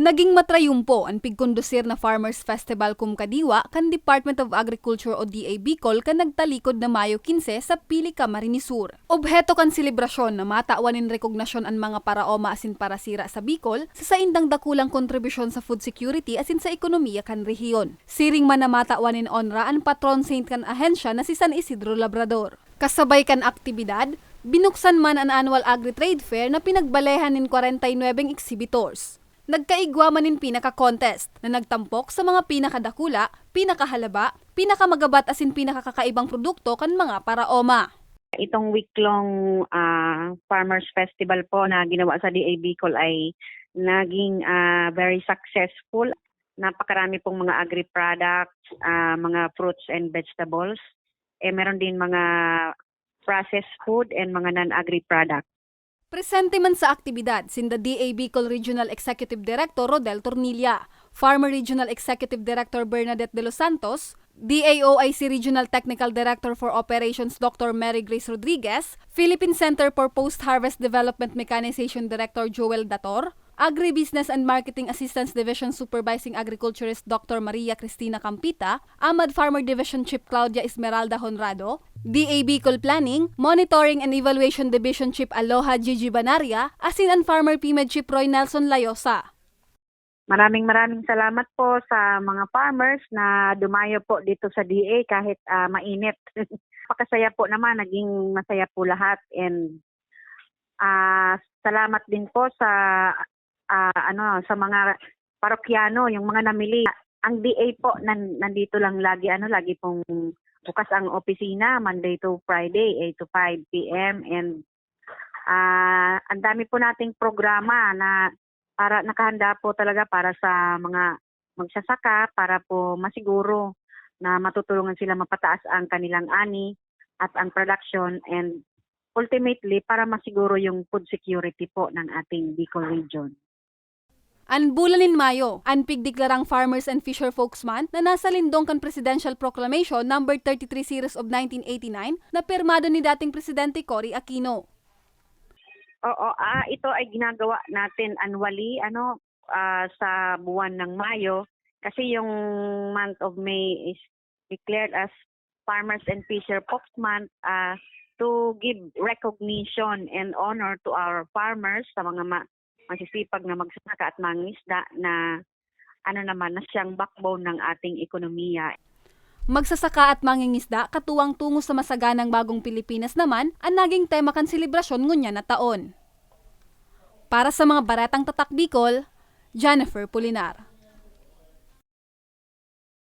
Naging matrayumpo ang pigkondusir na Farmers Festival kum kadiwa kan Department of Agriculture o DA Bicol kan nagtalikod na Mayo 15 sa Pili Camarines Sur. Obheto kan selebrasyon na mataawanin rekognasyon ang mga paraoma asin parasira sa Bicol sa saindang dakulang kontribusyon sa food security asin sa ekonomiya kan rehiyon. Siring man na mataawanin onra ang patron saint kan ahensya na si San Isidro Labrador. Kasabay kan aktibidad, binuksan man ang annual Agri-Trade Fair na pinagbalehan nin 49 exhibitors. Nagkaigwa man nin pinaka-contest na nagtampok sa mga pinakadakula, pinakahalaba, pinakamagabat asin pinakakakaibang produkto kan mga paraoma. Itong week-long ah, Farmers Festival po na ginawa sa DA Bicol ay naging ah, very successful. Napakarami pong mga agri-products, ah, mga fruits and vegetables. Eh, meron din mga processed food and mga non-agri products. Presente man sa aktibidad sinda DA Bicol Regional Executive Director Rodel Tornilla, Farmer Regional Executive Director Bernadette de los Santos, DAOIC Regional Technical Director for Operations Dr. Mary Grace Rodriguez, Philippine Center for Post-Harvest Development Mechanization Director Joel Dator, Agribusiness and Marketing Assistance Division Supervising Agriculturist Dr. Maria Cristina Campita, Amad Farmer Division Chief Claudia Esmeralda Honrado, DA Bicol Planning, Monitoring and Evaluation Division Chief Aloha Gigi Banaria, asin ang Farmer PMED Chief Roy Nelson Layosa. Maraming maraming salamat po sa mga farmers na dumayo po dito sa DA kahit ah, mainit. Pakasaya po naman, naging masaya po lahat and ah, salamat din po sa ah, ano sa mga parokyano, yung mga namili. Ang DA po nan, nandito lang lagi ano lagi pong bukas ang opisina Monday to Friday 8 to 5 PM and ah ang dami po nating programa na para nakahanda po talaga para sa mga magsasaka para po masiguro na matutulungan sila mapataas ang kanilang ani at ang production and ultimately para masiguro yung food security po ng ating Bicol region. An bulanin Mayo, an pigdeklarang Farmers and Fisher Folks Month na nasa lindong kan Presidential Proclamation number 33 series of 1989 na pirmado ni dating Presidente Cory Aquino. Oo, ah, ito ay ginagawa natin annually ano ah, sa buwan ng Mayo kasi yung month of May is declared as Farmers and Fisher Folks Month ah, to give recognition and honor to our farmers sa mga ma- masisipag na magsasaka at mangisda na ano naman na siyang backbone ng ating ekonomiya. Magsasaka at mangingisda katuwang tungo sa masaganang bagong Pilipinas naman ang naging tema kan selebrasyon ngunya na taon. Para sa mga baratang tatak Bicol, Jennifer Pulinar.